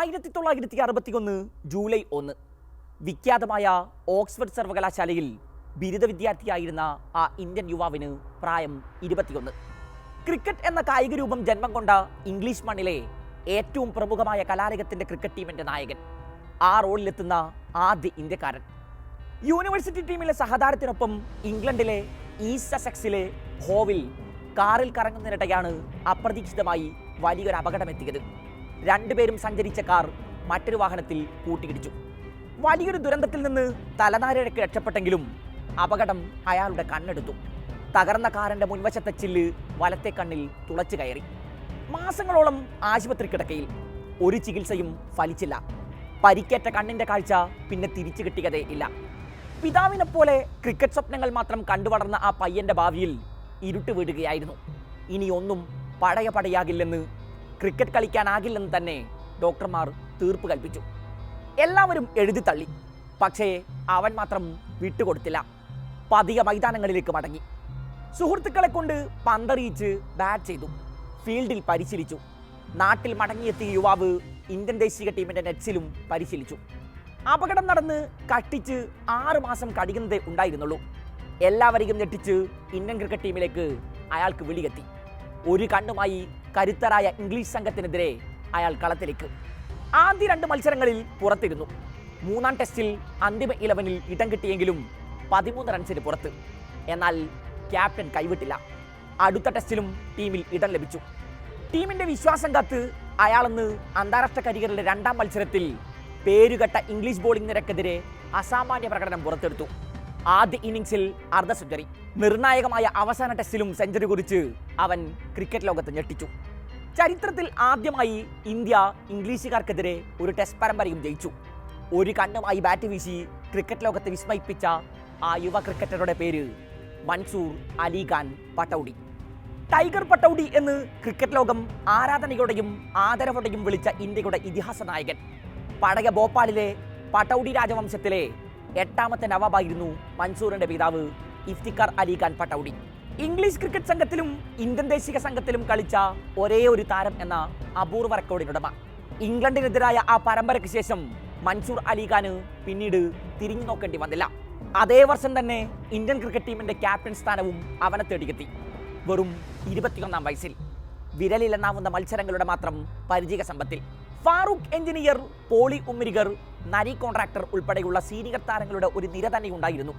ആയിരത്തി തൊള്ളായിരത്തി അറുപത്തി ഒന്ന് ജൂലൈ ഒന്ന് വിഖ്യാതമായ ഓക്സ്ഫോർഡ് സർവകലാശാലയിൽ ബിരുദ വിദ്യാർത്ഥിയായിരുന്ന ആ ഇന്ത്യൻ യുവാവിന് പ്രായം ഇരുപത്തിയൊന്ന്. ക്രിക്കറ്റ് എന്ന കായിക രൂപം ജന്മം കൊണ്ട ഇംഗ്ലീഷ് മണ്ണിലെ ഏറ്റവും പ്രമുഖമായ കലാരംഗത്തിന്റെ ക്രിക്കറ്റ് ടീമിന്റെ നായകൻ. ആ റോളിലെത്തുന്ന ആദ്യ ഇന്ത്യക്കാരൻ. യൂണിവേഴ്സിറ്റി ടീമിലെ സഹതാരത്തിനൊപ്പം ഇംഗ്ലണ്ടിലെ ഈസ്റ്റ് സെക്സിലെ ഹോവിൽ കാറിൽ കറങ്ങുന്നതിനിടെയാണ് അപ്രതീക്ഷിതമായി വലിയൊരു അപകടം അപകടമെത്തിയത് രണ്ടുപേരും സഞ്ചരിച്ച കാർ മറ്റൊരു വാഹനത്തിൽ കൂട്ടിയിടിച്ചു. വലിയൊരു ദുരന്തത്തിൽ നിന്ന് തലനാരിഴക്ക് രക്ഷപ്പെട്ടെങ്കിലും അപകടം അയാളുടെ കണ്ണെടുത്തു. തകർന്ന കാറിന്റെ മുൻവശത്തെ ചില്ല് വലത്തെ കണ്ണിൽ തുളച്ചു കയറി. മാസങ്ങളോളം ആശുപത്രി കിടക്കയിൽ. ഒരു ചികിത്സയും ഫലിച്ചില്ല. പരിക്കേറ്റ കണ്ണിന്റെ കാഴ്ച പിന്നെ തിരിച്ചു കിട്ടിയതേ ഇല്ല. പിതാവിനെ പോലെ ക്രിക്കറ്റ് സ്വപ്നങ്ങൾ മാത്രം കണ്ടുവളർന്ന ആ പയ്യന്റെ ഭാവിയിൽ ഇരുട്ട് വീടുകയായിരുന്നു ഇനിയൊന്നും പഴയ പടയാകില്ലെന്ന് ക്രിക്കറ്റ് കളിക്കാനാകില്ലെന്ന് തന്നെ ഡോക്ടർമാർ തീർപ്പ് കൽപ്പിച്ചു. എല്ലാവരും എഴുതി തള്ളി. പക്ഷേ അവൻ മാത്രം വിട്ടുകൊടുത്തില്ല. പതിക മൈതാനങ്ങളിലേക്ക് മടങ്ങി. സുഹൃത്തുക്കളെ കൊണ്ട് പന്തറിയിച്ച് ബാറ്റ് ചെയ്തു. ഫീൽഡിൽ പരിശീലിച്ചു. നാട്ടിൽ മടങ്ങിയെത്തിയ യുവാവ് ഇന്ത്യൻ ദേശീയ ടീമിന്റെ നെറ്റ്സിലും പരിശീലിച്ചു. അപകടം നടന്ന് കട്ടിച്ച് ആറ് മാസം കഴിയുന്നതേ ഉണ്ടായിരുന്നുള്ളൂ. എല്ലാവരെയും ഞെട്ടിച്ച് ഇന്ത്യൻ ക്രിക്കറ്റ് ടീമിലേക്ക് അയാൾക്ക് വിളിയെത്തി. ഒരു കണ്ണുമായി കരുത്തരായ ഇംഗ്ലീഷ് സംഘത്തിനെതിരെ അയാൾ കളത്തിലേക്ക്. ആദ്യ രണ്ട് മത്സരങ്ങളിൽ പുറത്തിരുന്നു. മൂന്നാം ടെസ്റ്റിൽ അന്തിമ ഇലവനിൽ ഇടം കിട്ടിയെങ്കിലും പതിമൂന്ന് റൺസിന് പുറത്ത്. എന്നാൽ ക്യാപ്റ്റൻ കൈവിട്ടില്ല. അടുത്ത ടെസ്റ്റിലും ടീമിൽ ഇടം ലഭിച്ചു. ടീമിന്റെ വിശ്വാസം കത്ത് അയാളെന്ന് അന്താരാഷ്ട്ര കരിയറിലെ രണ്ടാം മത്സരത്തിൽ പേരുകെട്ട ഇംഗ്ലീഷ് ബോളിംഗ് നിരക്കെതിരെ അസാമാന്യ പ്രകടനം പുറത്തെടുത്തു. ആദ്യ ഇന്നിംഗ്സിൽ അർദ്ധ സെഞ്ചുറി നിർണായകമായ അവസാന ടെസ്റ്റിലും സെഞ്ചുറി കുറിച്ച് അവൻ ക്രിക്കറ്റ് ലോകത്ത് ഞെട്ടിച്ചു. ചരിത്രത്തിൽ ആദ്യമായി ഇന്ത്യ ഇംഗ്ലീഷുകാർക്കെതിരെ ഒരു ടെസ്റ്റ് പരമ്പരയും ജയിച്ചു. ഒരു കണ്ണുമായി ബാറ്റ് വീശി ക്രിക്കറ്റ് ലോകത്തെ വിസ്മയിപ്പിച്ച ആ യുവ ക്രിക്കറ്ററുടെ പേര് മൻസൂർ അലിഖാൻ പട്ടൗഡി ടൈഗർ പട്ടൗഡി എന്ന് ക്രിക്കറ്റ് ലോകം ആരാധനയോടെയും ആദരവോടെയും വിളിച്ച ഇന്ത്യയുടെ ഇതിഹാസ നായകൻ. പഴയ ഭോപ്പാലിലെ പട്ടൗഡി രാജവംശത്തിലെ എട്ടാമത്തെ നവാബായിരുന്നു മൻസൂറിന്റെ പിതാവ് ഇഫ്തിഖാർ അലിഖാൻ പട്ടൗഡി ഇംഗ്ലീഷ് ക്രിക്കറ്റ് സംഘത്തിലും ഇന്ത്യൻ ദേശീയ സംഘത്തിലും കളിച്ച ഒരേ ഒരു താരം എന്ന അപൂർവ റെക്കോർഡിനുടമ ഇംഗ്ലണ്ടിനെതിരായ ആ പരമ്പരയ്ക്ക് ശേഷം മൻസൂർ അലിഖാന് പിന്നീട് തിരിഞ്ഞു നോക്കേണ്ടി വന്നില്ല. അതേ വർഷം തന്നെ ഇന്ത്യൻ ക്രിക്കറ്റ് ടീമിന്റെ ക്യാപ്റ്റൻ സ്ഥാനവും അവനെ തേടിയെത്തി. വെറും ഇരുപത്തിയൊന്നാം വയസ്സിൽ. വിരലിലെണ്ണാവുന്ന മത്സരങ്ങളുടെ മാത്രം പരിചയ സമ്പത്തിൽ. ഫാറൂഖ് എഞ്ചിനീയർ പോളി ഉമ്മരിഗർ നരി കോൺട്രാക്ടർ ഉൾപ്പെടെയുള്ള സീനിയർ താരങ്ങളുടെ ഒരു നിര തന്നെ ഉണ്ടായിരുന്നു.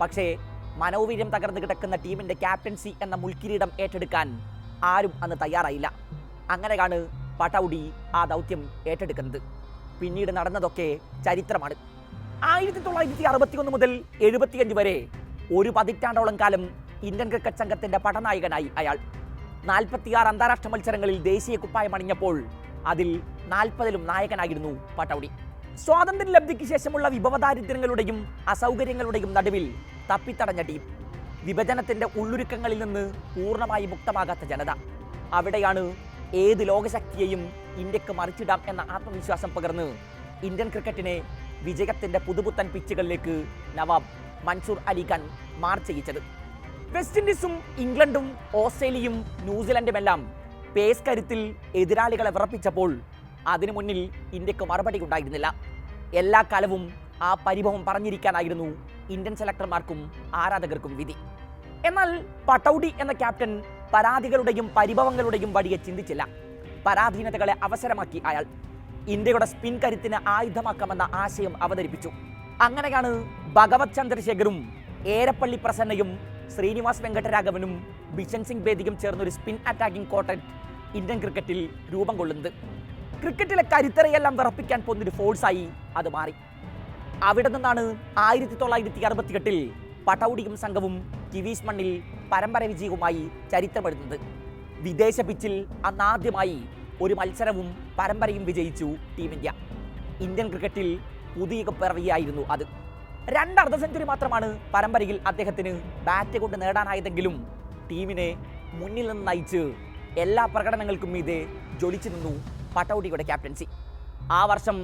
പക്ഷേ മനോവീര്യം തകർന്ന് കിടക്കുന്ന ടീമിന്റെ ക്യാപ്റ്റൻസി എന്ന മുൾക്കിരീടം ഏറ്റെടുക്കാൻ ആരും അന്ന് തയ്യാറായില്ല. അങ്ങനെയാണ് പട്ടൗഡി ആ ദൗത്യം ഏറ്റെടുക്കുന്നത്. പിന്നീട് നടന്നതൊക്കെ ചരിത്രമാണ്. ആയിരത്തി തൊള്ളായിരത്തി അറുപത്തിയൊന്ന് മുതൽ എഴുപത്തിയഞ്ച് വരെ ഒരു പതിറ്റാണ്ടോളം കാലം ഇന്ത്യൻ ക്രിക്കറ്റ് സംഘത്തിന്റെ പടനായകനായി അയാൾ. നാൽപ്പത്തിയാറ് അന്താരാഷ്ട്ര മത്സരങ്ങളിൽ ദേശീയ കുപ്പായം അണിഞ്ഞപ്പോൾ അതിൽ നാൽപ്പതിലും നായകനായിരുന്നു പട്ടൗഡി സ്വാതന്ത്ര്യ ലബ്ധിക്ക് ശേഷമുള്ള വിഭവദാരിദ്ര്യങ്ങളുടെയും അസൗകര്യങ്ങളുടെയും നടുവിൽ തപ്പിത്തടഞ്ഞ ടീം. വിഭജനത്തിന്റെ ഉള്ളൊരുക്കങ്ങളിൽ നിന്ന് പൂർണമായി മുക്തമാകാത്ത ജനത. അവിടെയാണ് ഏത് ലോകശക്തിയെയും ഇന്ത്യയ്ക്ക് മറിച്ചിടാം എന്ന ആത്മവിശ്വാസം പകർന്ന് ഇന്ത്യൻ ക്രിക്കറ്റിനെ വിജയത്തിന്റെ പുതുപുത്തൻ പിച്ചുകളിലേക്ക് നവാബ് മൻസൂർ അലിഖാൻ മാർച്ച് ചെയ്യിച്ചത്. വെസ്റ്റ് ഇൻഡീസും ഇംഗ്ലണ്ടും ഓസ്ട്രേലിയയും ന്യൂസിലൻഡുമെല്ലാം പേസ് കരുത്തിൽ എതിരാളികളെ വിറപ്പിച്ചപ്പോൾ അതിനു മുന്നിൽ ഇന്ത്യയ്ക്ക് മറുപടി ഉണ്ടായിരുന്നില്ല. എല്ലാ കാലവും ആ പരിഭവം പറഞ്ഞിരിക്കാനായിരുന്നു ഇന്ത്യൻ സെലക്ടർമാർക്കും ആരാധകർക്കും വിധി. എന്നാൽ പട്ടൗഡി എന്ന ക്യാപ്റ്റൻ പരാതികളുടെയും പരിഭവങ്ങളുടെയും വഴിയെ ചിന്തിച്ചില്ല. പരാധീനതകളെ അവസരമാക്കി അയാൾ. ഇന്ത്യയുടെ സ്പിൻ കരുത്തിന് ആയുധമാക്കാമെന്ന ആശയം അവതരിപ്പിച്ചു. അങ്ങനെയാണ് ഭഗവത് ചന്ദ്രശേഖറും ഏരപ്പള്ളി പ്രസന്നയും ശ്രീനിവാസ് വെങ്കട്ടരാഘവനും ബിഷൻ സിംഗ് ബേദിയും ചേർന്നൊരു സ്പിൻ അറ്റാക്കിംഗ് കോട്ടറ്റ് ഇന്ത്യൻ ക്രിക്കറ്റിൽ രൂപം കൊള്ളുന്നത്. ക്രിക്കറ്റിലെ കരുത്തറയെല്ലാം വിറപ്പിക്കാൻ പോകുന്നൊരു ഫോഴ്സായി അത് മാറി. അവിടെ നിന്നാണ് ആയിരത്തി തൊള്ളായിരത്തി അറുപത്തിയെട്ടിൽ പട്ടൗഡിയും സംഘവും കിവീസ് മണ്ണിൽ പരമ്പര വിജയവുമായി ചരിത്രമെഴുതുന്നത് വിദേശ പിച്ചിൽ അന്നാദ്യമായി ഒരു മത്സരവും പരമ്പരയും വിജയിച്ചു ടീം ഇന്ത്യ. ഇന്ത്യൻ ക്രിക്കറ്റിൽ പുതിയ പിറവിയായിരുന്നു അത്. രണ്ടർദ്ധ സെഞ്ചുറി മാത്രമാണ് പരമ്പരയിൽ അദ്ദേഹത്തിന് ബാറ്റ് കൊണ്ട് നേടാനായതെങ്കിലും ടീമിനെ മുന്നിൽ നിന്ന് നയിച്ച് എല്ലാ പ്രകടനങ്ങൾക്കും മീതെ ജ്വലിച്ചു നിന്നു പട്ടൗഡിയുടെ ക്യാപ്റ്റൻസി. ആ വർഷം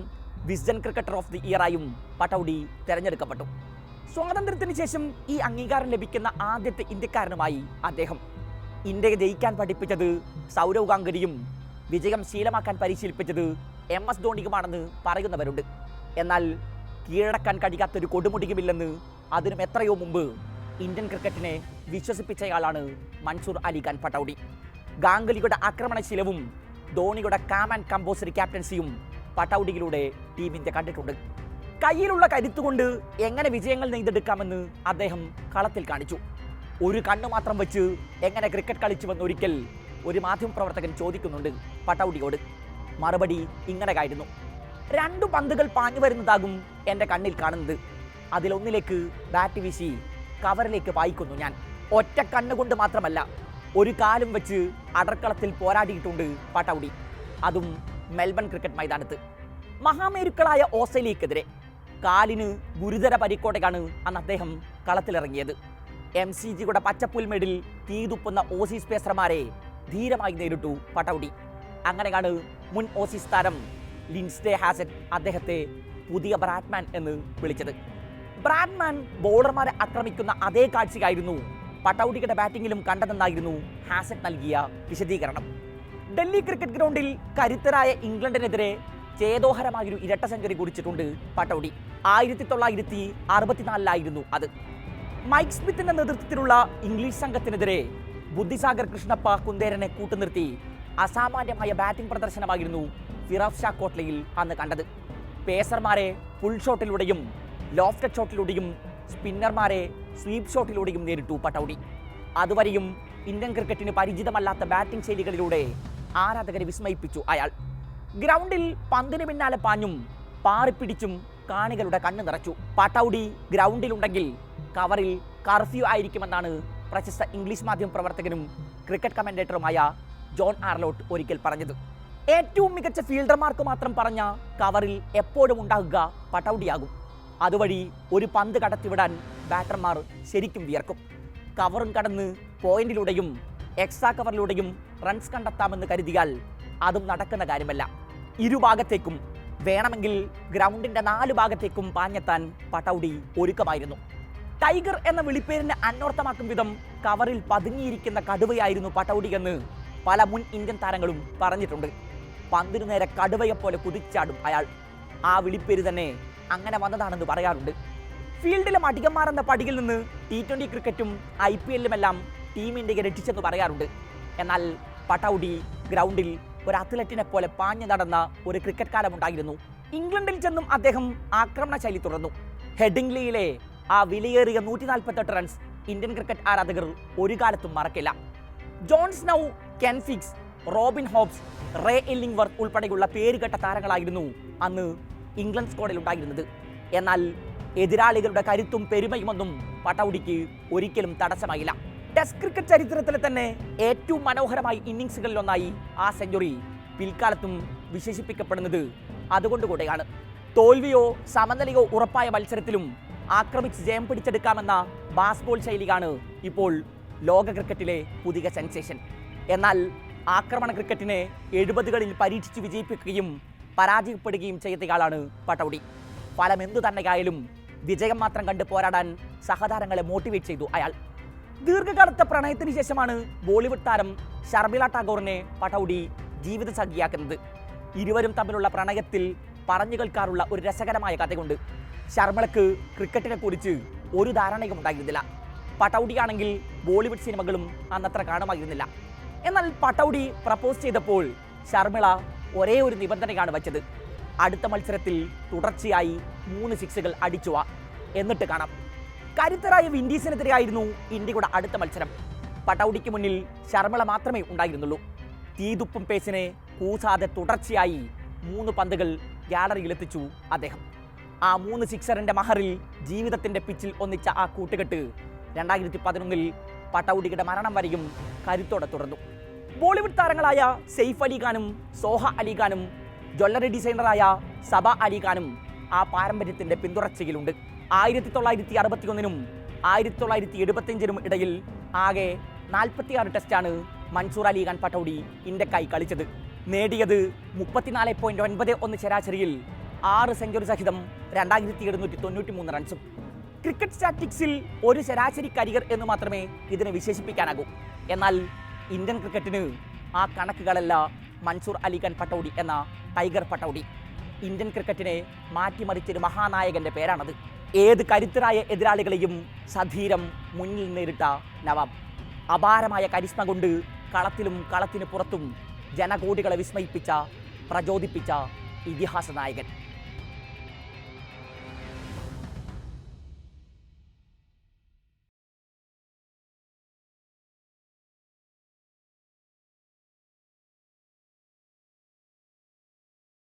വിസ്ഡൻ ക്രിക്കറ്റർ ഓഫ് ദി ഇയറായും പട്ടൗഡി തെരഞ്ഞെടുക്കപ്പെട്ടു. സ്വാതന്ത്ര്യത്തിന് ശേഷം ഈ അംഗീകാരം ലഭിക്കുന്ന ആദ്യത്തെ ഇന്ത്യക്കാരനുമായി അദ്ദേഹം. ഇന്ത്യയെ ജയിക്കാൻ പഠിപ്പിച്ചത് സൗരവ് ഗാംഗുലിയും വിജയം ശീലമാക്കാൻ പരിശീലിപ്പിച്ചത് എം എസ് ധോണിയുമാണെന്ന് പറയുന്നവരുണ്ട്. എന്നാൽ കീഴടക്കാൻ കഴിയാത്തൊരു കൊടുമുടിയുമില്ലെന്ന് അതിനും എത്രയോ മുമ്പ് ഇന്ത്യൻ ക്രിക്കറ്റിനെ വിശ്വസിപ്പിച്ചയാളാണ് മൻസൂർ അലിഖാൻ പട്ടൗഡി ഗാംഗുലിയുടെ ആക്രമണശീലവും ധോണിയുടെ കാം ആൻഡ് കമ്പോസറി ക്യാപ്റ്റൻസിയും പട്ടൗഡിയിലൂടെ ടീം ഇന്ത്യ കണ്ടിട്ടുണ്ട്. കയ്യിലുള്ള കരുത്തുകൊണ്ട് എങ്ങനെ വിജയങ്ങൾ നെയ്തെടുക്കാമെന്ന് അദ്ദേഹം കളത്തിൽ കാണിച്ചു. ഒരു കണ്ണു മാത്രം വെച്ച് എങ്ങനെ ക്രിക്കറ്റ് കളിച്ചുവെന്ന് ഒരിക്കൽ ഒരു മാധ്യമപ്രവർത്തകൻ ചോദിക്കുന്നുണ്ട് പട്ടൗഡിയോട് മറുപടി ഇങ്ങനെയായിരുന്നു. രണ്ടു പന്തുകൾ പാഞ്ഞു വരുന്നതാകും എന്റെ കണ്ണിൽ കാണുന്നത്. അതിലൊന്നിലേക്ക് ബാറ്റ് വീശി കവറിലേക്ക് പായിക്കുന്നു ഞാൻ. ഒറ്റ കണ്ണുകൊണ്ട് മാത്രമല്ല ഒരു കാലും വെച്ച് അടർക്കളത്തിൽ പോരാടിയിട്ടുണ്ട് പട്ടൗടി അതും മെൽബൺ ക്രിക്കറ്റ് മൈതാനത്ത്. മഹാമേരുക്കളായ ഓസ്ട്രേലിയക്കെതിരെ കാലിന് ഗുരുതര പരിക്കോടെയാണ് അന്ന് അദ്ദേഹം കളത്തിലിറങ്ങിയത്. എം സി ജിയുടെ പച്ചപ്പുൽമേടിൽ തീതുപ്പുന്ന ഓസീസ് പേസർമാരെ ധീരമായി നേരിട്ടു പട്ടൗടി അങ്ങനെയാണ് മുൻ ഓസീസ് താരം ലിൻസ്ഡേ ഹാസറ്റ് അദ്ദേഹത്തെ പുതിയ ബ്രാഡ്മാൻ എന്ന് വിളിച്ചത്. ബ്രാഡ്മാൻ ബോളർമാരെ ആക്രമിക്കുന്ന അതേ കാഴ്ചയായിരുന്നു പട്ടൗഡിയുടെ ബാറ്റിംഗിലും കണ്ടതെന്നായിരുന്നു ഹാസറ്റ് നൽകിയ വിശദീകരണം. ഡൽഹി ക്രിക്കറ്റ് ഗ്രൗണ്ടിൽ കരുത്തരായ ഇംഗ്ലണ്ടിനെതിരെ ചേതോഹരമായൊരു ഇരട്ട സെഞ്ചുറി കുറിച്ചിട്ടുണ്ട് പട്ടൗഡി ആയിരത്തി തൊള്ളായിരത്തി അറുപത്തിനാലിലായിരുന്നു അത്. മൈക്ക് സ്മിത്തിന്റെ നേതൃത്വത്തിലുള്ള ഇംഗ്ലീഷ് സംഘത്തിനെതിരെ ബുദ്ധിസാഗർ കൃഷ്ണപ്പ കുന്തേരനെ കൂട്ടുനിർത്തി അസാമാന്യമായ ബാറ്റിംഗ് പ്രദർശനമായിരുന്നു ഫിറാഫ് ഷാ കോട്ട്ലയിൽ അന്ന് കണ്ടത്. പേസർമാരെ ഫുൾ ഷോട്ടിലൂടെയും ലോഫ്റ്റഡ് ഷോട്ടിലൂടെയും സ്പിന്നർമാരെ സ്വീപ്പ് ഷോട്ടിലൂടെയും നേരിട്ടു പട്ടൗഡി അതുവരെയും ഇന്ത്യൻ ക്രിക്കറ്റിന് പരിചിതമല്ലാത്ത ബാറ്റിംഗ് ശൈലികളിലൂടെ ആരാധകരെ വിസ്മയിപ്പിച്ചു അയാൾ. ഗ്രൗണ്ടിൽ പന്തിന് പിന്നാലെ പാഞ്ഞും പാറിപ്പിടിച്ചും കാണികളുടെ കണ്ണ് നിറച്ചു. പട്ടൗഡി ഗ്രൗണ്ടിലുണ്ടെങ്കിൽ കവറിൽ കർഫ്യൂ ആയിരിക്കുമെന്നാണ് പ്രശസ്ത ഇംഗ്ലീഷ് മാധ്യമ പ്രവർത്തകനും ക്രിക്കറ്റ് കമന്റേറ്ററുമായ ജോൺ ആർലോട്ട് ഒരിക്കൽ പറഞ്ഞത്. ഏറ്റവും മികച്ച ഫീൽഡർമാർക്ക് മാത്രം പറഞ്ഞ കവറിൽ എപ്പോഴും ഉണ്ടാകുക പട്ടൗഡിയാകും അതുവഴി ഒരു പന്ത് കടത്തിവിടാൻ ബാറ്റർമാർ ശരിക്കും വിയർക്കും. കവറും കടന്ന് പോയിന്റിലൂടെയും എക്സ്ട്രാ കവറിലൂടെയും റൺസ് കണ്ടെത്താമെന്ന് കരുതിയാൽ അതും നടക്കുന്ന കാര്യമല്ല. ഇരുഭാഗത്തേക്കും വേണമെങ്കിൽ ഗ്രൗണ്ടിന്റെ നാല് ഭാഗത്തേക്കും പാഞ്ഞെത്താൻ പട്ടൗഡി ഒരുക്കമായിരുന്നു. ടൈഗർ എന്ന വിളിപ്പേരിനെ അന്വർത്ഥമാക്കും വിധം കവറിൽ പതുങ്ങിയിരിക്കുന്ന കടുവയായിരുന്നു പട്ടൗഡി എന്ന് പല മുൻ ഇന്ത്യൻ താരങ്ങളും പറഞ്ഞിട്ടുണ്ട്. പന്തിനു നേരെ കടുവയെപ്പോലെ കുതിച്ചാടും അയാൾ. ആ വിളിപ്പേര് തന്നെ അങ്ങനെ വന്നതാണെന്ന് പറയാറുണ്ട്. ഫീൽഡിലെ എന്ന പടിയിൽ നിന്ന് ടി ട്വന്റി ക്രിക്കറ്റും ഐ പി എല്ലുമെല്ലാം ടീം ഇന്ത്യയെ രക്ഷിച്ചെന്ന് പറയാറുണ്ട്. എന്നാൽ പട്ടൗഡി ഗ്രൗണ്ടിൽ ഒരു അത്ലറ്റിനെ പോലെ പാഞ്ഞു നടന്ന ഒരു ക്രിക്കറ്റ് കാലമുണ്ടായിരുന്നു ഇംഗ്ലണ്ടിൽ ചെന്നും അദ്ദേഹം ആക്രമണ ശൈലി തുടർന്നു. ഹെഡിംഗ്ലിയിലെ ആ വിലയേറിയ നൂറ്റി നാൽപ്പത്തെട്ട് റൺസ് ഇന്ത്യൻ ക്രിക്കറ്റ് ആരാധകർ ഒരു കാലത്തും മറക്കില്ല. John's now Ken Higgs Robin Hobbs Ray Illingworth ഉൾപ്പെടെയുള്ള പേരുകെട്ട താരങ്ങളായിരുന്നു അന്ന് ഇംഗ്ലണ്ട് സ്ക്വാഡിൽ ഉണ്ടായിരുന്നത്. എന്നാൽ എതിരാളികളുടെ കരുത്തും പെരുമയുമൊന്നും പട്ടൗഡിക്ക് ഒരിക്കലും തടസ്സമായില്ല. ടെസ്റ്റ് ക്രിക്കറ്റ് ചരിത്രത്തിലെ തന്നെ ഏറ്റവും മനോഹരമായ ഇന്നിങ്സുകളിലൊന്നായി ആ സെഞ്ചുറി പിൽക്കാലത്തും വിശേഷിപ്പിക്കപ്പെടുന്നത് അതുകൊണ്ട് കൂടെയാണ് തോൽവിയോ സമനിലയോ ഉറപ്പായ മത്സരത്തിലും ആക്രമിച്ച് ജയം പിടിച്ചെടുക്കാമെന്ന ബാസ്ബോൾ ശൈലിയാണ് ഇപ്പോൾ ലോക ക്രിക്കറ്റിലെ പുതിയ സെൻസേഷൻ എന്നാൽ ആക്രമണ ക്രിക്കറ്റിനെ എഴുപതുകളിൽ പരീക്ഷിച്ച് വിജയിപ്പിക്കുകയും പരാജയപ്പെടുകയും ചെയ്തയാളാണ് പട്ടൗഡി ഫലം എന്തു തന്നെയായാലും വിജയം മാത്രം കണ്ട് പോരാടാൻ സഹതാരങ്ങളെ മോട്ടിവേറ്റ് ചെയ്തു അയാൾ. ദീർഘകാലത്തെ പ്രണയത്തിന് ശേഷമാണ് ബോളിവുഡ് താരം ഷർമിള ടാഗോറിനെ പടൌടി ജീവിത സഖിയാക്കുന്നത് ഇരുവരും തമ്മിലുള്ള പ്രണയത്തിൽ പറഞ്ഞു കേൾക്കാറുള്ള ഒരു രസകരമായ കഥയുണ്ട്. ശർമ്മളക്ക് ക്രിക്കറ്റിനെ കുറിച്ച് ഒരു ധാരണയും ഉണ്ടായിരുന്നില്ല. പട്ടൗഡിയാണെങ്കിൽ ബോളിവുഡ് സിനിമകളും അന്നത്ര കാണുമായിരുന്നില്ല. എന്നാൽ പട്ടൗഡി പ്രപ്പോസ് ചെയ്തപ്പോൾ ശർമിള ഒരേ ഒരു നിബന്ധനയാണ് വെച്ചത്. അടുത്ത മത്സരത്തിൽ തുടർച്ചയായി മൂന്ന് സിക്സുകൾ അടിച്ചുവാ. എന്നിട്ട് കാണാം. കരുത്തരായ വിൻഡീസിനെതിരെയായിരുന്നു ഇന്ത്യയുടെ അടുത്ത മത്സരം. പട്ടൗടിക്ക് മുന്നിൽ ശർമ്മള മാത്രമേ ഉണ്ടായിരുന്നുള്ളൂ. തീതുപ്പും പേസിനെ കൂസാതെ തുടർച്ചയായി മൂന്ന് പന്തുകൾ ഗ്യാലറിയിലെത്തിച്ചു അദ്ദേഹം. ആ മൂന്ന് സിക്സറിന്റെ മഹറിൽ ജീവിതത്തിന്റെ പിച്ചിൽ ഒന്നിച്ച ആ കൂട്ടുകെട്ട് രണ്ടായിരത്തി പതിനൊന്നിൽ പട്ടൗഡിയുടെ മരണം വരെയും കരുത്തോടെ തുടർന്നു. ബോളിവുഡ് താരങ്ങളായ സെയ്ഫ് അലി ഖാനും സോഹ അലി ഖാനും ജ്വല്ലറി ഡിസൈനറായ സബ അലി ഖാനും ആ പാരമ്പര്യത്തിന്റെ പിന്തുടർച്ചയിലുണ്ട്. ആയിരത്തി തൊള്ളായിരത്തി അറുപത്തി ഒന്നിനും ആയിരത്തി തൊള്ളായിരത്തി എഴുപത്തിയഞ്ചിനും ഇടയിൽ ആകെ നാൽപ്പത്തിയാറ് ടെസ്റ്റാണ് മൻസൂർ അലി ഖാൻ പട്ടൗഡി ഇന്ത്യക്കായി കളിച്ചത്. നേടിയത് മുപ്പത്തിനാല് പോയിന്റ് ഒൻപത് ഒന്ന് ശരാശരിയിൽ ആറ് സെഞ്ചുറി സഹിതം രണ്ടായിരത്തി എഴുന്നൂറ്റി തൊണ്ണൂറ്റി മൂന്ന് റൺസും. ക്രിക്കറ്റ് സ്റ്റാറ്റിക്സിൽ ഒരു ശരാശരി കരിയർ എന്ന് മാത്രമേ ഇതിനെ വിശേഷിപ്പിക്കാനാകൂ. എന്നാൽ ഇന്ത്യൻ ക്രിക്കറ്റിന് ആ കണക്കുകളല്ല മൻസൂർ അലിഖാൻ പട്ടൗഡി എന്ന ടൈഗർ പട്ടൗഡി ഇന്ത്യൻ ക്രിക്കറ്റിനെ മാറ്റിമറിച്ചൊരു മഹാനായകന്റെ പേരാണത്. ഏത് കരുത്തരായ എതിരാളികളെയും സധീരം മുന്നിൽ നേരിട്ട നവാബ്. അപാരമായ കരിസ്മ കൊണ്ട് കളത്തിലും കളത്തിന് പുറത്തും ജനകോടികളെ വിസ്മയിപ്പിച്ച പ്രചോദിപ്പിച്ച ഇതിഹാസ നായകൻ.